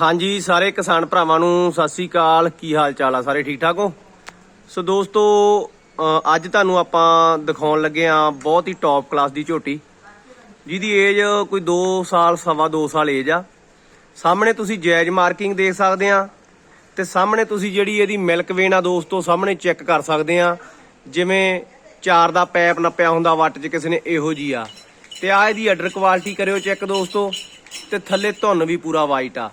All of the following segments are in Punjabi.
ਹਾਂਜੀ, ਸਾਰੇ ਕਿਸਾਨ ਭਰਾਵਾਂ ਨੂੰ ਸਤਿ ਸ੍ਰੀ ਅਕਾਲ। ਕੀ ਹਾਲ ਚਾਲ ਆ ਸਾਰੇ? ਠੀਕ ਠਾਕ ਹੋ? ਸੋ ਦੋਸਤੋ ਅੱਜ ਤੁਹਾਨੂੰ ਆਪਾਂ ਦਿਖਾਉਣ ਲੱਗੇ ਆ ਬਹੁਤ ਹੀ ਟੌਪ ਕਲਾਸ ਦੀ ਝੋਟੀ। ਜਿਹਦੀ ਏਜ ਕੋਈ 2 ਸਾਲ, ਸਵਾ 2 ਸਾਲ ਏਜ ਆ। ਸਾਹਮਣੇ ਤੁਸੀਂ ਜਾਇਜ਼ ਮਾਰਕਿੰਗ ਦੇਖ ਸਕਦੇ ਆ ਤੇ ਸਾਹਮਣੇ ਤੁਸੀਂ ਜਿਹੜੀ ਇਹਦੀ ਮਿਲਕ ਵੇਨ ਆ ਦੋਸਤੋ, ਸਾਹਮਣੇ ਚੈੱਕ ਕਰ ਸਕਦੇ ਆ। ਜਿਵੇਂ ਚਾਰ ਦਾ ਪੈਪ ਨੱਪਿਆ ਹੁੰਦਾ, ਵੱਟ 'ਚ ਕਿਸੇ ਨੇ, ਇਹੋ ਜੀ ਆ। ਤੇ ਆ ਇਹਦੀ ਆਰਡਰ ਕੁਆਲਿਟੀ ਕਰਿਓ ਚੈੱਕ ਦੋਸਤੋ। ਤੇ ਥੱਲੇ ਧੁੰਨ ਵੀ ਪੂਰਾ ਵਾਈਟ ਆ।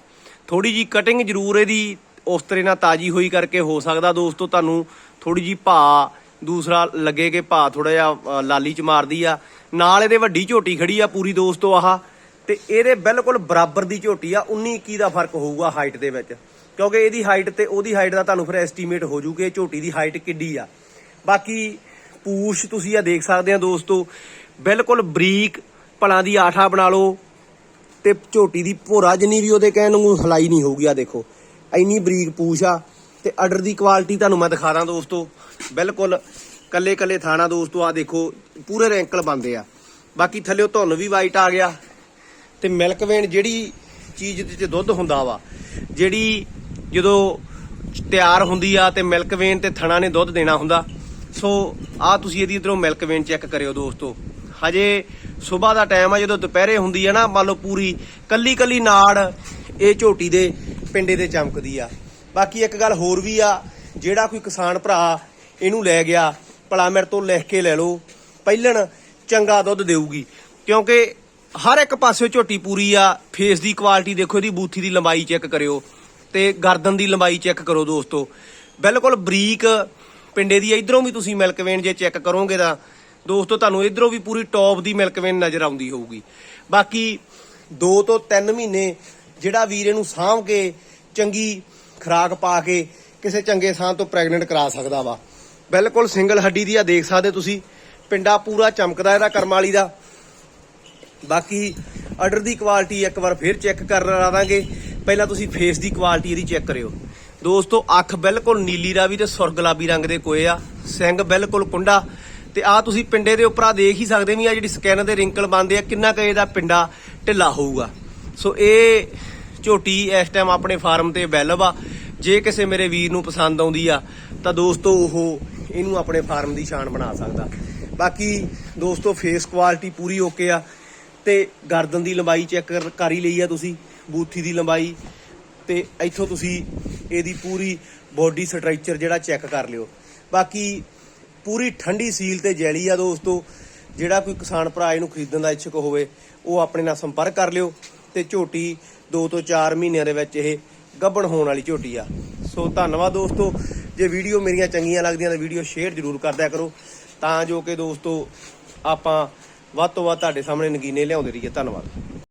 ਥੋੜੀ ਜੀ ਕਟਿੰਗ ਜ਼ਰੂਰ ਇਹਦੀ ਉਸ ਤਰ੍ਹਾਂ ਨਾਲ ਤਾਜੀ ਹੋਈ ਕਰਕੇ ਹੋ ਸਕਦਾ ਦੋਸਤੋ, ਤੁਹਾਨੂੰ ਥੋੜੀ ਜੀ ਭਾ ਦੂਸਰਾ ਲੱਗੇ ਕਿ ਭਾ ਥੋੜਾ ਜਿਹਾ ਲਾਲੀ ਚ ਮਾਰਦੀ ਆ। ਨਾਲ ਇਹਦੇ ਵੱਡੀ ਝੋਟੀ ਖੜੀ ਆ ਪੂਰੀ ਦੋਸਤੋ ਆਹ। ਤੇ ਇਹਦੇ ਬਿਲਕੁਲ ਬਰਾਬਰ ਦੀ ਝੋਟੀ ਆ 19 21 ਦਾ ਫ਼ਰਕ ਹੋਊਗਾ ਹਾਈਟ ਦੇ ਵਿੱਚ। ਕਿਉਂਕਿ ਇਹਦੀ ਹਾਈਟ ਤੇ ਉਹਦੀ ਹਾਈਟ ਦਾ ਤੁਹਾਨੂੰ ਫਿਰ ਐਸਟੀਮੇਟ ਹੋ ਜੂ ਕਿ ਝੋਟੀ ਦੀ ਹਾਈਟ ਕਿੱਡੀ ਆ। ਬਾਕੀ ਪੂਛ ਤੁਸੀਂ ਆ ਦੇਖ ਸਕਦੇ ਆ ਦੋਸਤੋ, ਬਿਲਕੁਲ ਬਰੀਕ ਭਲਾਂ ਦੀ ਆਠਾ ਬਣਾ ਲਓ। ਤੇ ਝੋਟੀ ਦੀ ਭੋਰਾ ਜਿੰਨੀ ਵੀ ਉਹਦੇ ਕਹਿਣ ਨੂੰ ਹਲਾਈ ਨਹੀਂ ਹੋਊਗੀ ਆ ਦੇਖੋ। ਇੰਨੀ ਬਰੀਕ ਪੂਛ ਆ ਤੇ ਆਰਡਰ ਦੀ ਕੁਆਲਿਟੀ ਤੁਹਾਨੂੰ ਮੈਂ ਦਿਖਾ ਦਾਂ ਦੋਸਤੋ। ਬਿਲਕੁਲ ਕੱਲੇ ਕੱਲੇ ਥਾਣਾ ਦੋਸਤੋ ਆ ਦੇਖੋ, ਪੂਰੇ ਰੈਂਕਲ ਬੰਦੇ ਆ। ਬਾਕੀ ਥੱਲੇ ਧੁੰਨ ਵੀ ਵਾਈਟ ਆ ਗਿਆ ਤੇ ਮਿਲਕ ਵੇਨ ਜਿਹੜੀ ਚੀਜ਼ ਦੇ ਵਿੱਚ ਦੁੱਧ ਹੁੰਦਾ ਵਾ, ਜਿਹੜੀ ਜਦੋਂ ਤਿਆਰ ਹੁੰਦੀ ਆ ਤੇ ਮਿਲਕ ਵੇਨ ਤੇ ਥਣਾ ਨੇ ਦੁੱਧ ਦੇਣਾ ਹੁੰਦਾ, ਸੋ ਆ ਤੁਸੀਂ ਇਹਦੀ ਇਧਰੋਂ ਮਿਲਕ ਵੇਨ ਚੈੱਕ ਕਰਿਓ ਦੋਸਤੋ। ਹਜੇ ਸਵੇਰ ਦਾ ਟਾਈਮ ਆ, ਜਦੋਂ ਦੁਪਹਿਰੇ ਹੁੰਦੀ ਆ ਨਾ, ਮੰਨ ਲਓ ਪੂਰੀ ਕੱਲੀ ਕੱਲੀ ਨਾੜ ਇਹ ਝੋਟੀ ਦੇ ਪਿੰਡੇ ਤੇ ਚਮਕਦੀ ਆ। ਬਾਕੀ ਇੱਕ ਗੱਲ ਹੋਰ ਵੀ ਆ, ਜਿਹੜਾ ਕੋਈ ਕਿਸਾਨ ਭਰਾ ਇਹਨੂੰ ਲੈ ਗਿਆ, ਭਲਾ ਮੇਰੇ ਤੋਂ ਲਿਖ ਕੇ ਲੈ ਲਓ, ਪਹਿਲਣ ਚੰਗਾ ਦੁੱਧ ਦੇਊਗੀ। ਕਿਉਂਕਿ ਹਰ ਇੱਕ ਪਾਸੇ ਝੋਟੀ ਪੂਰੀ ਆ ਫੇਸ ਦੀ ਕੁਆਲਿਟੀ ਦੇਖੋ, ਇਹਦੀ ਬੂਥੀ ਦੀ ਲੰਬਾਈ ਚੈੱਕ ਕਰਿਓ ਤੇ ਗਰਦਨ ਦੀ ਲੰਬਾਈ ਚੈੱਕ ਕਰੋ ਦੋਸਤੋ। ਬਿਲਕੁਲ ਬਰੀਕ ਪਿੰਡੇ ਦੀ ਇਧਰੋਂ ਵੀ ਤੁਸੀਂ ਮਿਲਕ ਵੇਨ ਜੇ ਚੈੱਕ ਕਰੋਗੇ ਤਾਂ ਦੋਸਤੋ, ਤੁਹਾਨੂੰ ਇਧਰੋਂ ਵੀ ਪੂਰੀ ਟੌਪ ਦੀ ਮਿਲਕਵੇਨ ਨਜ਼ਰ ਆਉਂਦੀ ਹੋਊਗੀ। ਬਾਕੀ 2 ਤੋਂ 3 ਮਹੀਨੇ ਜਿਹੜਾ ਵੀਰ ਇਹਨੂੰ ਸਾਂਭ ਕੇ ਚੰਗੀ ਖੁਰਾਕ ਪਾ ਕੇ ਕਿਸੇ ਚੰਗੇ ਥਾਂ ਤੋਂ ਪ੍ਰੈਗਨੈਂਟ ਕਰਾ ਸਕਦਾ ਵਾ। ਬਿਲਕੁਲ ਸਿੰਗਲ ਹੱਡੀ ਦੀ ਆ, ਦੇਖ ਸਕਦੇ ਤੁਸੀਂ। ਪਿੰਡਾ ਪੂਰਾ ਚਮਕਦਾ ਇਹਦਾ, ਕਰਮ ਵਾਲੀ ਦਾ। ਬਾਕੀ ਆਰਡਰ ਦੀ ਕੁਆਲਿਟੀ ਇੱਕ ਵਾਰ ਫੇਰ ਚੈੱਕ ਕਰ ਦਾਂਗੇ ਪਹਿਲਾਂ ਤੁਸੀਂ ਫੇਸ ਦੀ ਕੁਆਲਿਟੀ ਇਹਦੀ ਚੈੱਕ ਕਰਿਓ। ਦੋਸਤੋ, ਅੱਖ ਬਿਲਕੁਲ ਨੀਲੀ ਰਾਵੀ ਤੇ ਸੁਰ ਗੁਲਾਬੀ ਰੰਗ ਦੇ ਕੋਏ ਆ। ਸਿੰਘ ਬਿਲਕੁਲ ਕੁੰਡਾ। ਤੇ ਆ ਤੁਸੀਂ ਪਿੰਡੇ ਦੇ ਉੱਪਰ ਆ ਦੇਖ ਹੀ ਸਕਦੇ ਵੀ ਆ ਜਿਹੜੀ ਸਕਿਨ ਦੇ ਰਿੰਕਲ ਬੰਦੇ ਆ, ਕਿੰਨਾ ਕੁ ਇਹਦਾ ਪਿੰਡਾ ਢਿੱਲਾ ਹੋਊਗਾ। ਸੋ ਇਹ ਝੋਟੀ ਇਸ ਟਾਈਮ ਆਪਣੇ ਫਾਰਮ ਤੇ ਅਵੇਲੇਬਲ ਆ। ਜੇ ਕਿਸੇ ਮੇਰੇ ਵੀਰ ਨੂੰ ਪਸੰਦ ਆਉਂਦੀ ਆ, ਤਾਂ ਦੋਸਤੋ ਉਹ ਇਹਨੂੰ ਆਪਣੇ ਫਾਰਮ ਦੀ ਸ਼ਾਨ ਬਣਾ ਸਕਦਾ। ਬਾਕੀ ਦੋਸਤੋ ਫੇਸ ਕੁਆਲਿਟੀ ਪੂਰੀ ਓਕੇ ਆ ਤੇ ਗਰਦਨ ਦੀ ਲੰਬਾਈ ਚੈੱਕ ਕਰ ਹੀ ਲਈ ਆ ਤੁਸੀਂ, ਬੂਥੀ ਦੀ ਲੰਬਾਈ। ਤੇ ਇੱਥੋਂ ਤੁਸੀਂ ਇਹਦੀ ਪੂਰੀ ਬੋਡੀ ਸਟਰਕਚਰ ਜਿਹੜਾ ਚੈੱਕ ਕਰ ਲਿਓ। ਬਾਕੀ ਪੂਰੀ ਠੰਡੀ ਸੀਲ ਤੇ ਜੈਲੀ ਆ ਦੋਸਤੋ। ਜਿਹੜਾ ਕੋਈ ਕਿਸਾਨ ਭਰਾ ਇਹਨੂੰ ਖਰੀਦਣ ਦਾ ਇੱਛੁਕ ਹੋਵੇ, ਉਹ ਆਪਣੇ ਨਾਲ ਸੰਪਰਕ ਕਰ ਲਿਓ ਤੇ ਝੋਟੀ 2 ਤੋਂ 4 ਮਹੀਨਿਆਂ ਦੇ ਵਿੱਚ ਇਹ ਗੱਬਣ ਹੋਣ ਵਾਲੀ ਝੋਟੀ ਆ। ਸੋ ਧੰਨਵਾਦ ਦੋਸਤੋ। ਜੇ ਵੀਡੀਓ ਮੇਰੀਆਂ ਚੰਗੀਆਂ ਲੱਗਦੀਆਂ ਤਾਂ ਵੀਡੀਓ ਸ਼ੇਅਰ ਜ਼ਰੂਰ ਕਰਦਿਆ ਕਰੋ। ਤਾਂ ਜੋ ਕਿ ਦੋਸਤੋ, ਆਪਾਂ ਵੱਧ ਤੋਂ ਵੱਧ ਤੁਹਾਡੇ ਸਾਹਮਣੇ ਨਗੀਨੇ ਲਿਆਉਂਦੇ ਰਹੀਏ। ਧੰਨਵਾਦ।